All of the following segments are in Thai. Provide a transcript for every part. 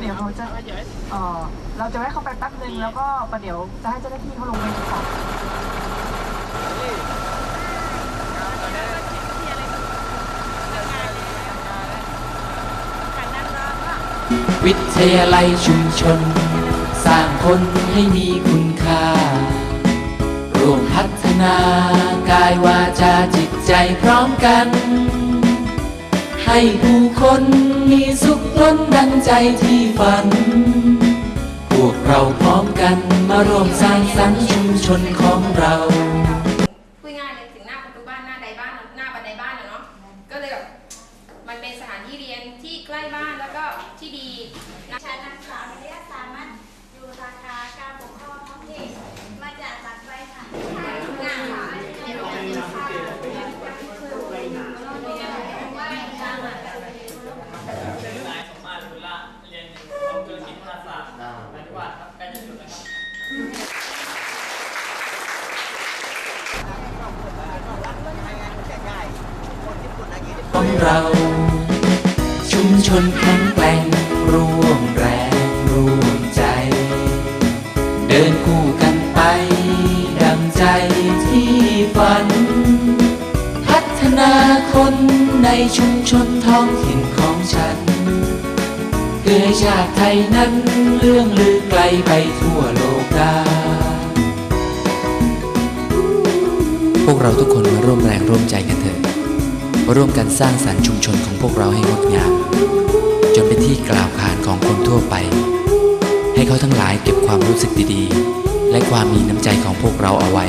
เดี๋ยวเราจะเออเราจะแวะเข้าไปแป๊บนึงแล้วก็ประเดี๋ยวจะให้เจ้าหน้าที่เขาลงไปตรวจสอบวิทยาลัยชุมชน สร้างคนให้มีคุณค่า ร่วมพัฒนากายวาจาจิตใจพร้อมกัน ให้ผู้คนมีสุขล้นดังใจที่ฝัน พวกเราพร้อมกันมาร่วมสร้างสรรค์ชุมชนของเรา พูดง่ายเลยถึงหน้าประตูบ้านหน้าใดบ้านหน้าบันไดบ้านอะเนาะก็เลยแบบมันเป็นสถานที่เรียนที่ใกล้บ้านแล้วก็ที่ดีนะ ชั้นนักศึกษาวิทยาศาสตร์มันอยู่สาขาการปกครองท้องถิ่นมาจากสักไว้ค่ะทุกงานค่ะเรียนรู้จากค่ะว่าการอะ นายสมมาตรบุญละเรียนคอมพิวเตอร์ศิลปศาสตร์ปฏิบัติครับใกล้จะจบแล้วครับ ของ เรา ชุมชนแข็งแกร่งร่วมแรงร่วมใจ เดินคู่กันไปดังใจที่ฝัน พัฒนาคนในชุมชนท้องถิ่นของฉันเพื่อชาติไทยนั้นเรื่องลือไกลไปทั่วโลกาพวกเราทุกคนมาร่วมแรงร่วมใจกันเถอะ ร่วมกันสร้างสรรค์ชุมชนของพวกเราให้งดงาม จนเป็นที่กล่าวขานของคนทั่วไป ให้เขาทั้งหลายเก็บความรู้สึกดีๆ และความมีน้ำใจของพวกเราเอาไว้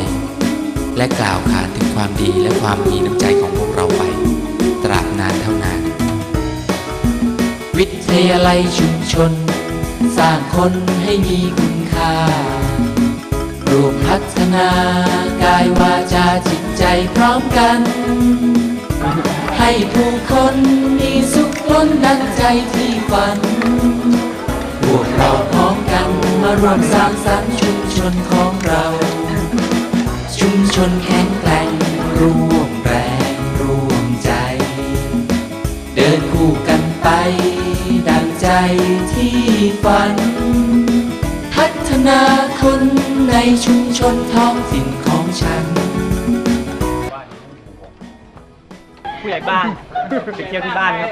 และกล่าวขานถึงความดีและความมีน้ำใจของพวกเราไป ตราบนานเท่านาน วิทยาลัยชุมชน สร้างคนให้มีคุณค่ารวมพัฒนากายวาจาจิตใจพร้อมกัน ผู้คนมีสุขล้นดังใจที่ฝัน พวกเราพร้อมกันมาร่วมสร้างสรรค์ชุมชนของเรา ชุมชนแข็งแกร่งร่วมแรงร่วมใจ เดินคู่กันไป ดังใจที่ฝัน พัฒนาคนในชุมชนท้องถิ่นของฉัน ผู้ใหญ่บ้านไปเที่ยวที่บ้านครับ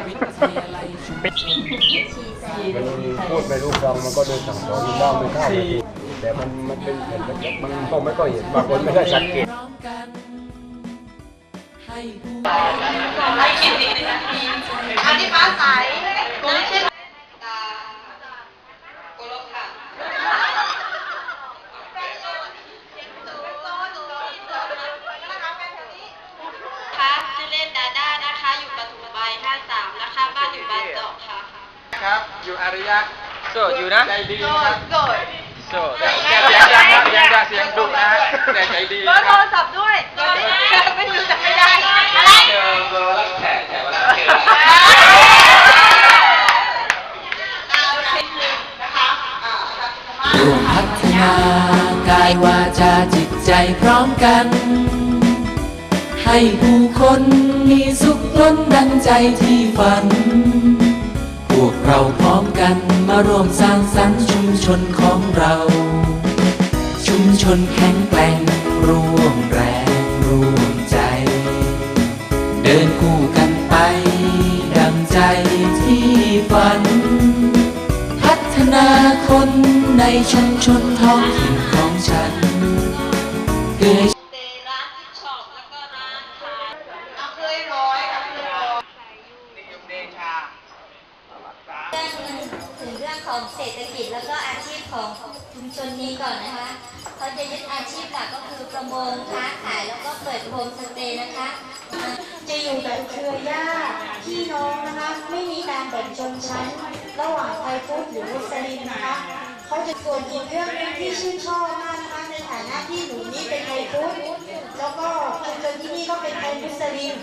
มันพูดไปรูปฟังมันก็ดนสั่งสอนบ้างไม่เข้าแต่มันมันเป็นเห็นมันกๆมันก็ไม่ก็เห็นบางคนไม่ได้สังเกตอันนี้ฟ้าใส ใจดีนะครับโดดโสดเสียงเสียงดังครับเสียงดังเสียงดุนะฮะแต่ใจดีเบอร์คโทรับรศัพท์ด้วยไม่ดูจักไม่ได้อะไรเจอเบอร์แล้วแฉแฉเวลาเจอร่วมพัฒนากายวาจาจิตใจพร้อมกัน ให้ผู้คนมีสุขล้นดังใจที่ฝันพวก เราพร้อมกันมาร่วมสร้างสรรค์ชุมชนของเรา ชุมชนแข็งแกร่งร่วมแรงร่วมใจ เดินคู่กันไป ดังใจที่ฝัน พัฒนาคนในชุมชนท้องถิ่น ของเศรษฐกิจแล้วก็อาชีพของชุมชนนี้ก่อนนะคะ เขาจะยึดอาชีพหลักก็คือประมงค้าขายแล้วก็เปิดโฮมสเตย์นะคะ จะอยู่แบบเครือญาติพี่น้องนะคะ ไม่มีการแบ่งชนชั้น ระหว่างไทยพุทธหรือมุสลิมนะคะเขาจะส่วนอีกเรื่องนึงที่ชื่นชอบมากนะคะในฐานะที่หนูนี่เป็นไทยพุทธแล้วก็ชุมชนที่นี่ก็เป็นไทยมุสลิม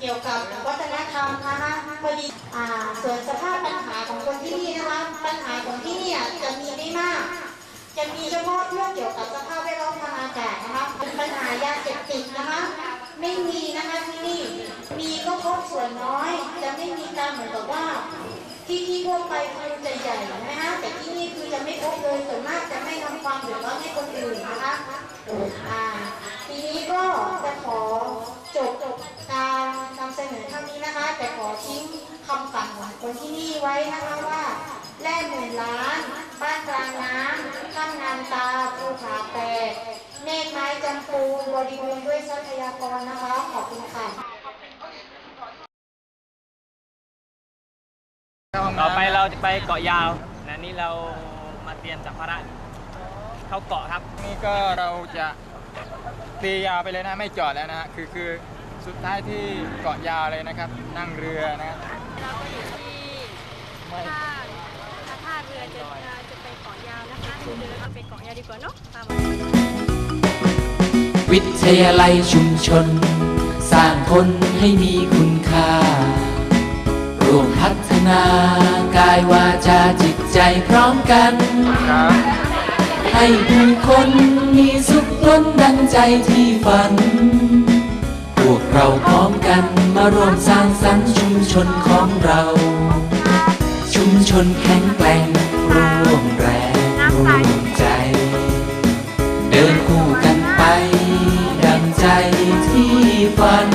เกี่ยวกับวัฒนธรรมนะคะพอดี ส่วนสภาพปัญหาของคนที่นี่นะคะปัญหาของที่นี่จะมีไม่มาก จะมีเฉพาะเรื่องเกี่ยวกับสภาพแวดล้อมทางอากาศนะคะปัญหายาเสพติดนะคะไม่มีนะคะที่นี่มีก็พบส่วนน้อย จะไม่มีการเหมือนกับว่า ที่ที่ทั่วไปคือจะใหญ่นะฮะแต่ที่นี่คือจะไม่พบเลยส่วนมากจะไม่ทำความ ที่นี่ไว้นะคะว่า แร่หมื่นล้านบ้านกลางน้ำข้ามงานตาภูผาแปดเนตรไม้จำปูบริบูรณ์ด้วยทรัพยากรนะคะ ขอบคุณค่ะต่อไปเราจะไปเกาะยาวนะนี่เรามาเตรียมจากพระเข้าเกาะครับ นี่ก็เราจะตียาวไปเลยนะไม่จอดแล้วนะฮะคือคือสุดท้ายที่เกาะยาวเลยนะครับ นั่งเรือนะเราก็อยู่ที่ ท่าท่าเรือจะจะไปเกาะยาวนะคะเดี๋ยวเราไปเกาะยาวดีกว่าเนาะตามวิทยาลัยชุมชน สร้างคนให้มีคุณค่า ร่วมพัฒนากายวาจาจิตใจพร้อมกัน ให้ผู้คนมีสุขล้นดังใจที่ฝัน พวกเราพร้อมกันมาร่วมสร้างสรรค์ชุมชนของเรา มชนแข็งแกร่งร่วมแรงร่วมใจ เดินคู่กันไป ดังใจที่ฝัน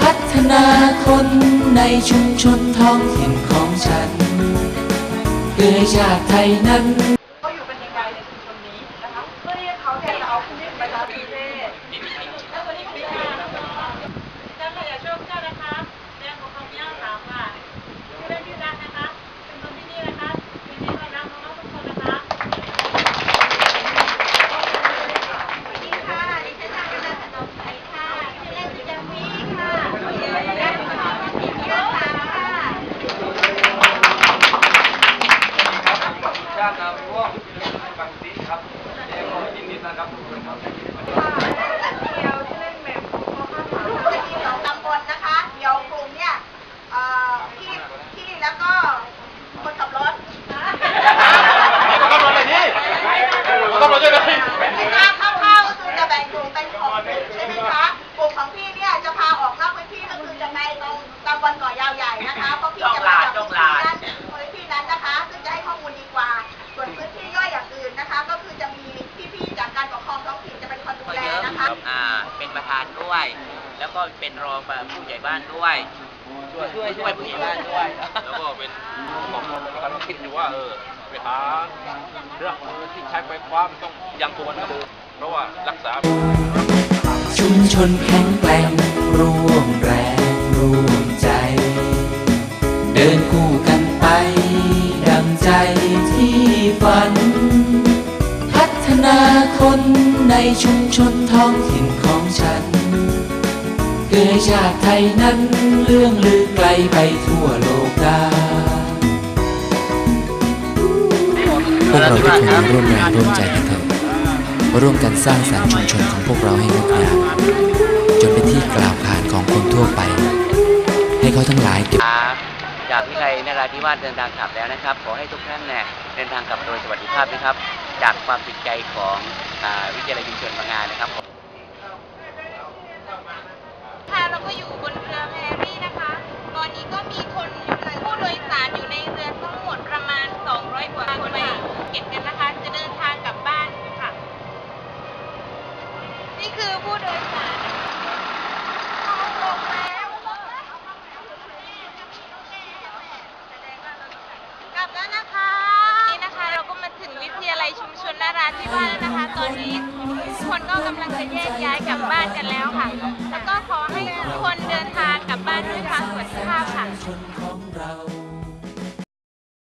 พัฒนาคนในชุมชนท้องถิ่นของฉัน เพื่อชาติไทยนั้น เขาอยู่เป็นยังไงในชุมชนนี้นะคะเพื่อที่เขาเนี่ยจะเอาผู้ที่ประชาชนเทศแล้ววันนี้พี่ค่ะ เจ้าขยะโชคเจ้านะคะเรื่องของคำย่าถามว่าผู้เล่นที่รักนะคะ เป็นคนที่นี่นะคะยินดีต้อนรับน้องๆทุกคนนะคะ สวัสดีค่ะดิฉันนางกำลังขนมไทยค่ะชื่อเล่นชื่อจัมมี่ค่ะและขอมาติดเชื้อสามค่ะ ชาติน้ำท่วมบางทีครับเรียกว่ายินดีต้อนรับทุกคนครับ เดียวที่เล่นแบบพอข้ามถาม จะมีสองตำบลนะคะ เดี๋ยวกลุ่มเนี่ยเอ่อพี่พี่แล้วก็คนขับรถ ต้องรถเลยนี่ต้องรถด้วยเลย ถ้าเข้าๆก็คือจะแบ่งกลุ่มเป็นของกลุ่มใช่ไหมคะ กลุ่มของพี่เนี่ยจะพาออกนอกพื้นที่ก็คือจะไปตรงตำบลเกาะยาวใหญ่นะคะ เพราะพี่จะมาจากพื้นที่นั้นพื้นที่นั้นนะคะ ซึ่งจะให้ข้อมูลดีกว่า ส่วนพื้นที่ย่อยอย่างอื่นนะคะ ก็คือจะมีพี่ๆจากการปกครองท้องถิ่นจะเป็นคนดูแลนะคะ อ่าเป็นประธานด้วย แล้ว ก็เป็นรองผู้ใหญ่บ้านด้วย ช่วยช่วยช่วยผู้ใหญ่บ้านด้วย แล้วก็เป็นผมกำลังคิดอยู่ว่าเออไปหาเรื่องมือที่ใช้ไฟฟ้ามันต้องยังตัวนะเพราะว่ารักษา ชุมชนแข็งแกร่งร่วมแรงร่วมใจ เดินคู่กันไป ดังใจที่ฝัน พัฒนาคนในชุมชนท้องถิ่นของฉัน เพื่อชาติไทยนั้นเลื่องลือไกลไปทั่วโลกาพวกเราทุกคนร่วมแรงร่วมใจกันเถอะมาร่วมกันสร้างสรรค์ชุมชนของพวกเราให้งดงามจนเป็นที่กล่าวขานของคนทั่วไป ให้เขาทั้งหลายเก็บจากวิทยาลัยนราธิวาสเดินทางกลับแล้วนะครับ ขอให้ทุกท่านเนี่ยเดินทางกลับโดยสวัสดิภาพนะครับ จากความติดใจของอวิทยาลัยชุมชนบางงานนะครับ ค่ะเราก็อยู่บนเรือแพรี่นะคะ ตอนนี้ก็มีคนผู้โดยสารอยู่ในเรือทั้งหมดประมาณ 200 กว่าคนไปเก็บกันนะคะ จะเดินทางกลับบ้านค่ะ นี่คือผู้โดยสารเอาลงแล้วกลับแล้วนะคะ นี่นะคะเราก็มาถึงวิทยาลัย ชุมชนนาราธิวาสแล้วนะคะ ตอนนี้ทุกคนก็กำลังจะแยกย้ายกลับบ้านกันแล้วค่ะ แล้วก็ขอให้ทุกคนเดินทางกลับบ้านด้วยความสุขภาพค่ะ